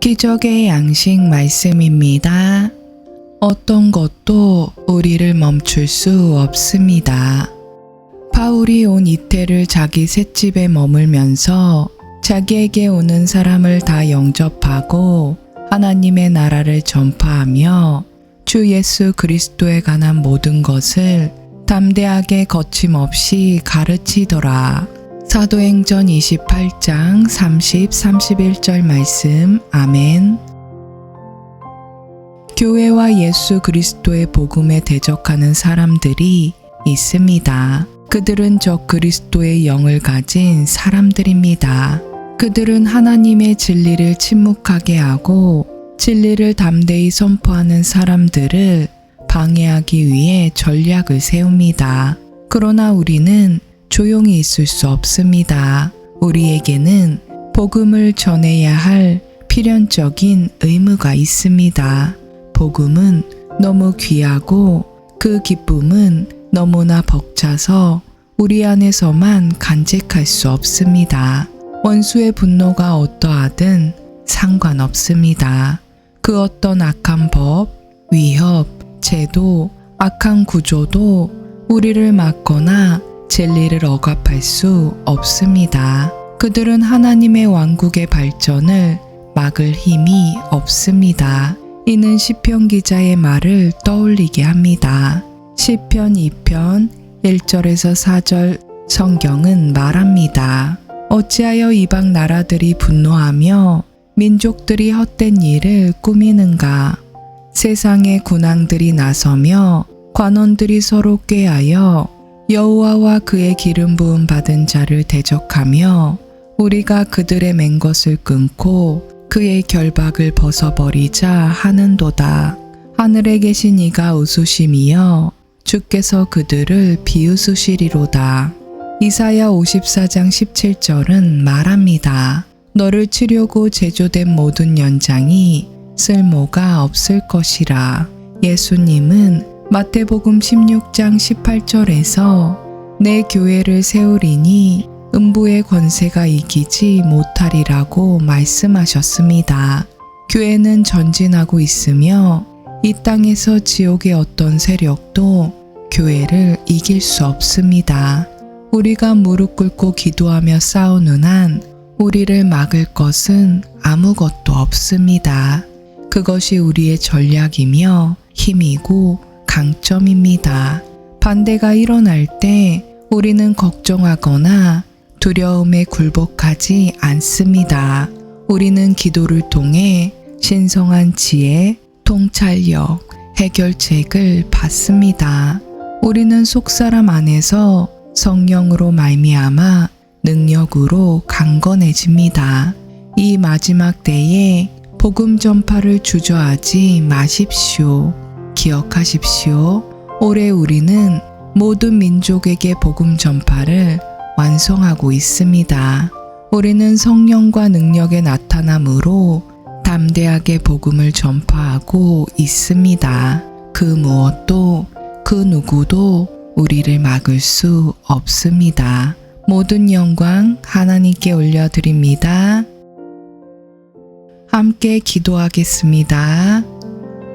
기적의 양식 말씀입니다. 어떤 것도 우리를 멈출 수 없습니다. 바울이 온 이태를 자기 셋집에 머물면서 자기에게 오는 사람을 다 영접하고 하나님의 나라를 전파하며 주 예수 그리스도에 관한 모든 것을 담대하게 거침없이 가르치더라. 사도행전 28장 30, 31절 말씀. 아멘. 교회와 예수 그리스도의 복음에 대적하는 사람들이 있습니다. 그들은 저 그리스도의 영을 가진 사람들입니다. 그들은 하나님의 진리를 침묵하게 하고 진리를 담대히 선포하는 사람들을 방해하기 위해 전략을 세웁니다. 그러나 우리는 조용히 있을 수 없습니다. 우리에게는 복음을 전해야 할 필연적인 의무가 있습니다. 복음은 너무 귀하고 그 기쁨은 너무나 벅차서 우리 안에서만 간직할 수 없습니다. 원수의 분노가 어떠하든 상관없습니다. 그 어떤 악한 법, 위협, 제도, 악한 구조도 우리를 막거나 진리를 억압할 수 없습니다. 그들은 하나님의 왕국의 발전을 막을 힘이 없습니다. 이는 시편 기자의 말을 떠올리게 합니다. 시편 2편 1절에서 4절 성경은 말합니다. 어찌하여 이방 나라들이 분노하며 민족들이 헛된 일을 꾸미는가? 세상의 군왕들이 나서며 관원들이 서로 꾀하여 여호와와 그의 기름 부음 받은 자를 대적하며 우리가 그들의 맹 것을 끊고 그의 결박을 벗어버리자 하는도다. 하늘에 계신 이가 웃으심이여 주께서 그들을 비웃으시리로다. 이사야 54장 17절은 말합니다. 너를 치려고 제조된 모든 연장이 쓸모가 없을 것이라. 예수님은 마태복음 16장 18절에서 내 교회를 세우리니 음부의 권세가 이기지 못하리라고 말씀하셨습니다. 교회는 전진하고 있으며 이 땅에서 지옥의 어떤 세력도 교회를 이길 수 없습니다. 우리가 무릎 꿇고 기도하며 싸우는 한 우리를 막을 것은 아무것도 없습니다. 그것이 우리의 전략이며 힘이고 강점입니다. 반대가 일어날 때 우리는 걱정하거나 두려움에 굴복하지 않습니다. 우리는 기도를 통해 신성한 지혜, 통찰력, 해결책을 받습니다. 우리는 속사람 안에서 성령으로 말미암아 능력으로 강건해집니다. 이 마지막 때에 복음 전파를 주저하지 마십시오. 기억하십시오. 올해 우리는 모든 민족에게 복음 전파를 완성하고 있습니다. 우리는 성령과 능력의 나타남으로 담대하게 복음을 전파하고 있습니다. 그 무엇도 그 누구도 우리를 막을 수 없습니다. 모든 영광 하나님께 올려드립니다. 함께 기도하겠습니다.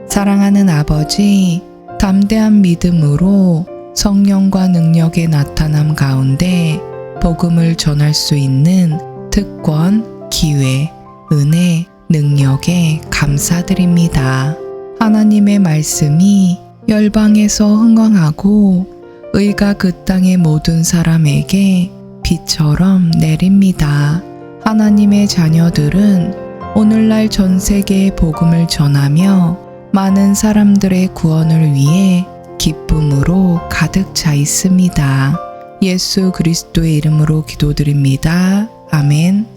사랑하는 아버지, 담대한 믿음으로 성령과 능력의 나타남 가운데 복음을 전할 수 있는 특권, 기회, 은혜, 능력에 감사드립니다. 하나님의 말씀이 열방에서 흥왕하고 의가 그 땅의 모든 사람에게 비처럼 내립니다. 하나님의 자녀들은 오늘날 전 세계에 복음을 전하며 많은 사람들의 구원을 위해 기쁨으로 가득 차 있습니다. 예수 그리스도의 이름으로 기도드립니다. 아멘.